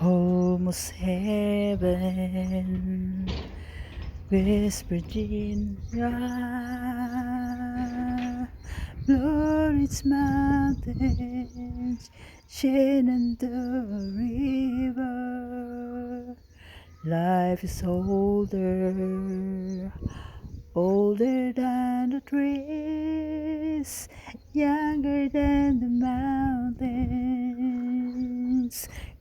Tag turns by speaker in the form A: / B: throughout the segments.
A: almost heaven. West Virginia, Florida's mountains, Shenandoah River. Life is older, older than the trees, younger than the mountains,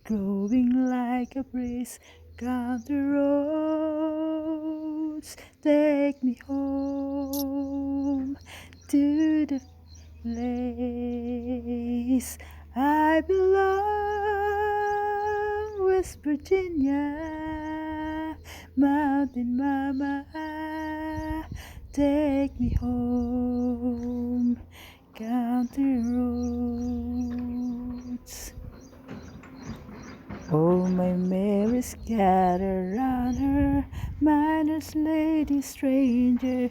A: growing like a breeze. Country roads take me home to the place I belong, West Virginia, Mountain Mama, take me home, country roads. Oh, my Mary's gathered round her, miner's lady stranger,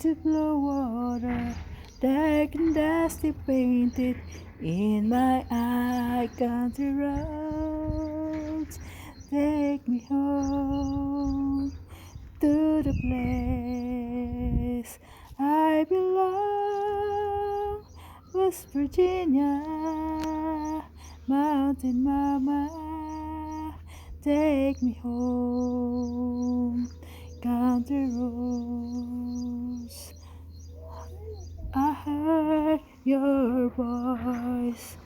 A: to blow water, dark and dusty painted in my eye. Country roads, take me home to the place I belong, West Virginia, Mountain Mama, take me home, country roads. I heard your voice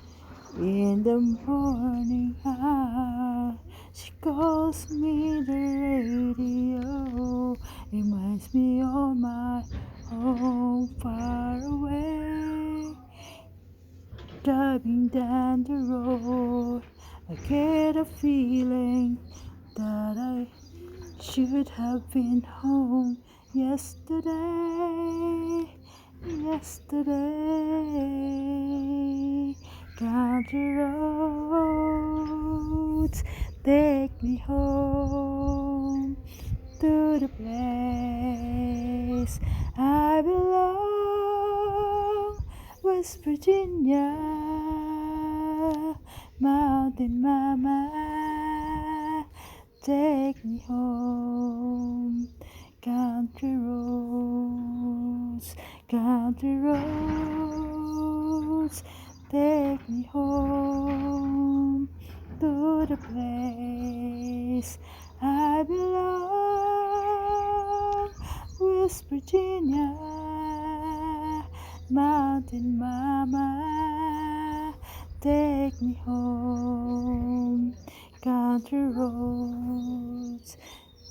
A: in the morning hour. She calls me the radio, reminds me of my home far away. Driving down the road, I get a feeling that I should have been home yesterday. Yesterday, country roads take me home to the place I belong, West Virginia, Mountain Mama, take me home, country roads, country roads, take me home to the place I belong, West Virginia, Mountain Mama, take me home, country roads,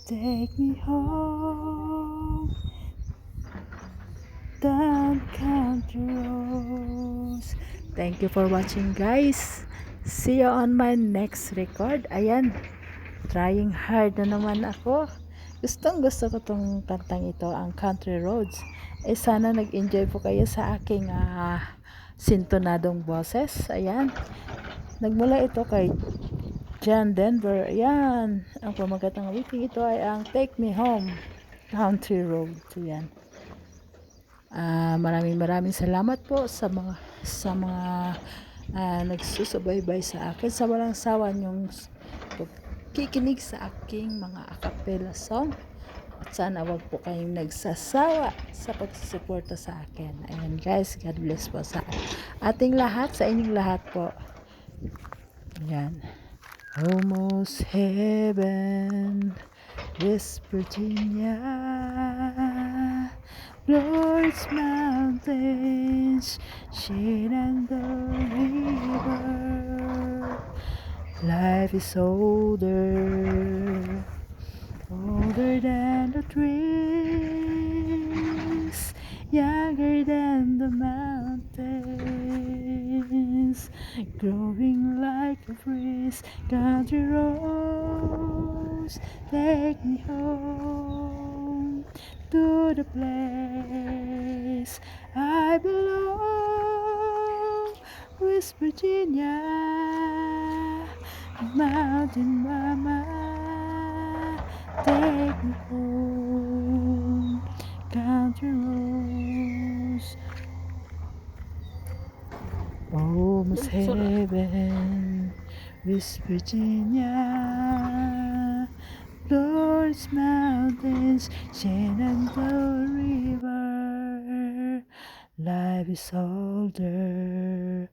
A: take me home, down country roads. Thank you for watching guys. See you on my next record. Ayan, trying hard na naman ako. Gustong gusto ko tong kantang ito, ang Country Roads. Eh sana nag-enjoy po kayo sa aking ah, sintonadong boses. Ayan. Nagmula ito kay John Denver. Ayan. Ang pamagat ng awiting ito ay ang Take Me Home Country Road. Ayan. Ah, maraming maraming salamat po sa mga sa mga ah, nagsusubaybay sa akin sa walang sawa niyong kikinig sa aking mga acapella song. Sana wag po kayong nagsasawa sa pagsusuporta sa akin. Ayan guys, God bless po sa ating lahat, sa inyong lahat po. Ayan. Almost heaven, West Virginia, Lord's mountains, Shenandoah River. Life is older, older than the trees, younger than the mountains, growing like a breeze. Country roads take me home to the place I belong, West Virginia, Mountain Mama, take me home, country roads, almost heaven, West Virginia, Lord's Mountains, Shenandoah River. Life is older